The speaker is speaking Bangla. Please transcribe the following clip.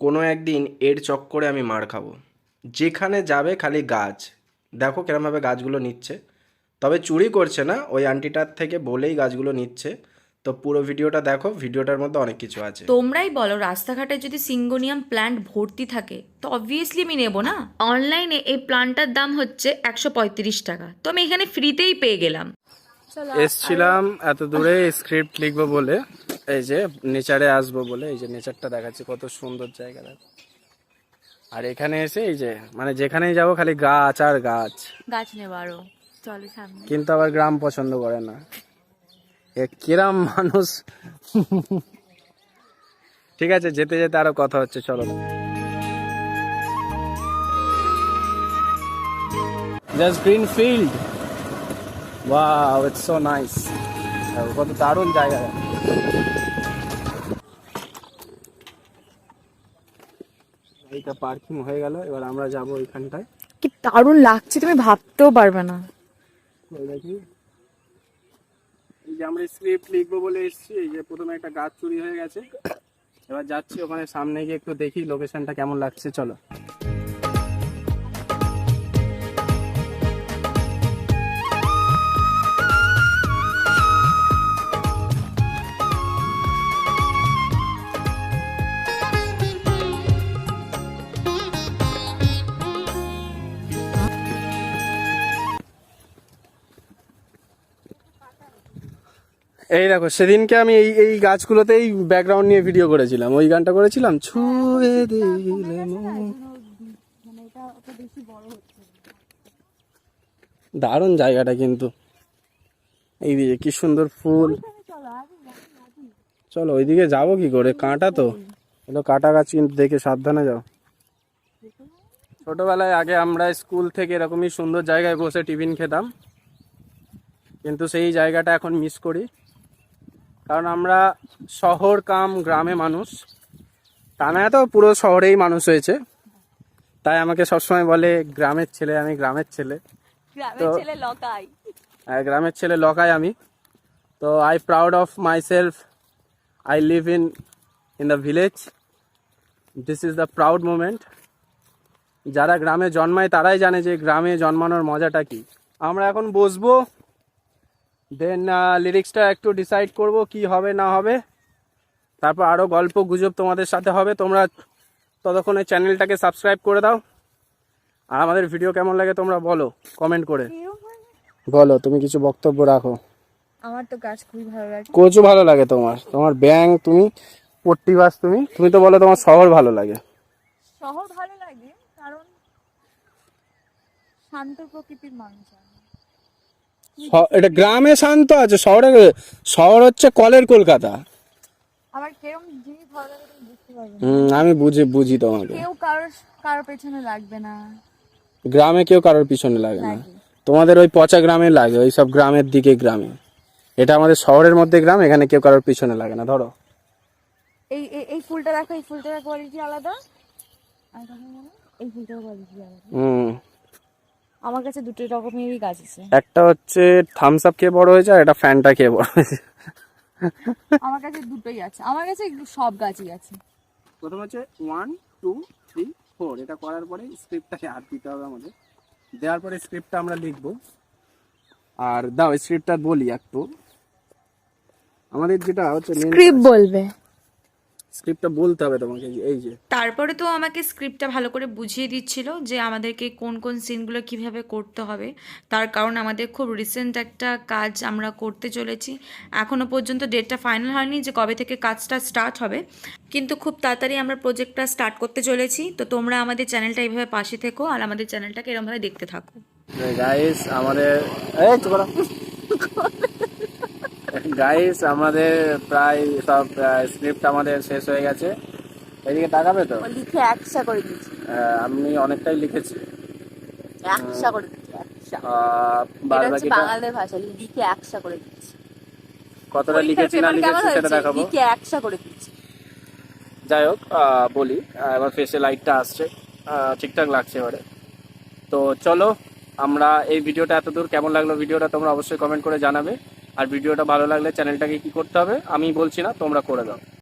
কোনো একদিন এর চক্করে আমি মার খাব। যেখানে যাবে খালি গাছ। দেখো কিরমভাবে গাছগুলো নিচ্ছে। তবে চুরি করছে না ওই আন্টিটার থেকে বলেই গাছগুলো নিচ্ছে। তো পুরো ভিডিওটা দেখো ভিডিওটার মধ্যে অনেক কিছু আছে। তোমরাই বলো রাস্তাঘাটে যদি সিঙ্গোনিয়াম প্ল্যান্ট ভর্তি থাকে তো অবভিয়াসলি আমি নেব না। অনলাইনে এই প্ল্যান্টটার দাম হচ্ছে একশো পঁয়ত্রিশ টাকা। তো আমি এখানে ফ্রিতেই পেয়ে গেলাম। এসছিলাম এত দূরে স্ক্রিপ্ট লিখব বলে। এই যে নেচারে আসব বলে এই যে নেচারটা দেখাচ্ছি কত সুন্দর জায়গা দেখো। আর এখানে এসে এই যে মানে যেখানেই যাব খালি গাছ আর গাছ। গাছ নেবারও চলে সামনে। কিন্তু আবার গ্রাম পছন্দ করে না। এ কিরাম মানুষ। ঠিক আছে যেতে যেতে আরও কথা হচ্ছে চলো। Just green field wow it's so nice কত দারুণ জায়গা। এইটা পার্কিং হয়ে গেল এবার আমরা যাব ওইখানটায় কি দারুণ লাগছে তুমি ভাবতেও পারবে না। দেখি। এই যে আমরা স্ক্রিপ্ট লিখব বলে এসেছি এই যে প্রথমে একটা গাছ চুরি হয়ে গেছে। এবার যাচ্ছি ওখানে সামনে গিয়ে একটু দেখি লোকেশনটা কেমন লাগছে চলো। এই দেখো, সেদিনকে আমি এই এই গাছগুলোতেই ব্যাকগ্রাউন্ড নিয়ে ভিডিও করেছিলাম। ওই গানটা করেছিলাম, ছুঁয়ে দিলে দারুণ জায়গাটা কিন্তু। এই দিকে কি সুন্দর ফুল। চলো, ওইদিকে যাব কি করে? কাঁটা তো। এগুলো কাঁটা গাছ কিন্তু দেখে সাবধানে যাও। ছোটবেলায় আগে আমরা স্কুল থেকে এরকমই সুন্দর জায়গায় বসে টিফিন খেতাম। কিন্তু সেই জায়গাটা এখন মিস করি। কারণ আমরা শহর কাম গ্রামে মানুষ। তা না তো পুরো শহরেই মানুষ হয়েছে। তাই আমাকে সবসময় বলে গ্রামের ছেলে আমি গ্রামের ছেলে। গ্রামের ছেলে লকাই। গ্রামের ছেলে লকাই আমি। তো I proud of myself I live in in the village this is the proud moment যারা গ্রামে জন্মায় তারাই জানে যে গ্রামে জন্মানোর মজাটা কি। আমরা এখন বসবো দেন লিরিক্সটা একটু ডিসাইড করব কি হবে না হবে। তারপর আরও গল্প গুজব তোমাদের সাথে হবে। তোমরা ততক্ষণে চ্যানেলটাকে সাবস্ক্রাইব করে দাও। আর আমাদের ভিডিও কেমন লাগে তোমরা বলো কমেন্ট করে। বলো তুমি কিছু বক্তব্য রাখো। আমার তো গাছ খুবই ভালো লাগে। কোচও ভালো লাগে তোমার। তোমার ব্যাং তুমি পট্টিবাস তুমি তুমি তো বলো তোমার শহর ভালো লাগে। শহর ভালো লাগে কারণ শান্ত প্রকৃতির মানুষ এটা গ্রামে শান্ত আছে শহরে শহর হচ্ছে কলের কলকাতা। আমার কেরম জিনিস ভালো লাগে বুঝতে পারবে হুম আমি বুঝি বুঝি তোমাকে। কেউ কারোর কারোর পেছনে লাগবে না। গ্রামে কেউ কারোর পিছনে লাগে না। তোমাদের ওই পচা গ্রামে লাগে ওই সব গ্রামের দিকে গ্রামে। এটা আমাদের শহরের মধ্যে গ্রাম এখানে কেউ কারোর পিছনে লাগে না ধরো। এই এই- এই ফুলটা দেখো এই ফুলটার কোয়ালিটি আলাদা। আর এই ফুলটার কোয়ালিটি আলাদা। হুম। আমার কাছে দুটো রকমেরই গাছ আছে। একটা হচ্ছে থামস আপ খেয়ে বড় হয়েছে আর একটা ফ্যানটা খেয়ে বড় হয়েছে আমার কাছে দুটোই আছে। আমার কাছে সব গাছই আছে। প্রথম হচ্ছে ওয়ান টু থ্রি ফোর এটা করার পরে স্ক্রিপ্টটাকে হাত দিতে হবে আমাদের। দেওয়ার পরে স্ক্রিপ্টটা আমরা লিখব। আর দাও স্ক্রিপ্টটা বলি একটু। আমাদের যেটা হচ্ছে স্ক্রিপ্ট বলবে। স্ক্রিপ্টটা বলতে হবে তোমাকে এই যে। তারপরে তো আমাকে স্ক্রিপ্টটা ভালো করে বুঝিয়ে দিচ্ছিল যে আমাদেরকে কোন কোন সিনগুলো কীভাবে করতে হবে। তার কারণ আমাদের খুব রিসেন্ট একটা কাজ আমরা করতে চলেছি। এখনও পর্যন্ত ডেটটা ফাইনাল হয়নি যে কবে থেকে কাজটা স্টার্ট হবে। কিন্তু খুব তাড়াতাড়ি আমরা প্রজেক্টটা স্টার্ট করতে চলেছি। তো তোমরা আমাদের চ্যানেলটা এইভাবে পাশে থেকো আর আমাদের চ্যানেলটাকে এরমভাবে দেখতে থাকো। গাইস আমাদের এই গাইস আমাদের প্রায় সব স্ক্রিপ্ট আমাদের শেষ হয়ে গেছে। এদিকে তাকাবে তো? লিখে একসা করে দিচ্ছি আমি অনেকটাই লিখেছি। একসা করে বাকিটা? ভাষা লিখে একসা করে দিচ্ছি কতটা লিখেছি না লিখেছি সেটা দেখাবো। লিখে একসা করে দিচ্ছি যাই হোক বলি এবার ফেসে লাইটটা আসছে। ঠিকঠাক লাগছে এবারে। তো চলো আমরা এই ভিডিওটা এত দূর কেমন লাগল ভিডিওটা তোমরা অবশ্যই কমেন্ট করে জানাবে। আর ভিডিওটা ভালো লাগলে চ্যানেলটাকে কি করতে হবে? আমি বলছি না তোমরা করে দাও।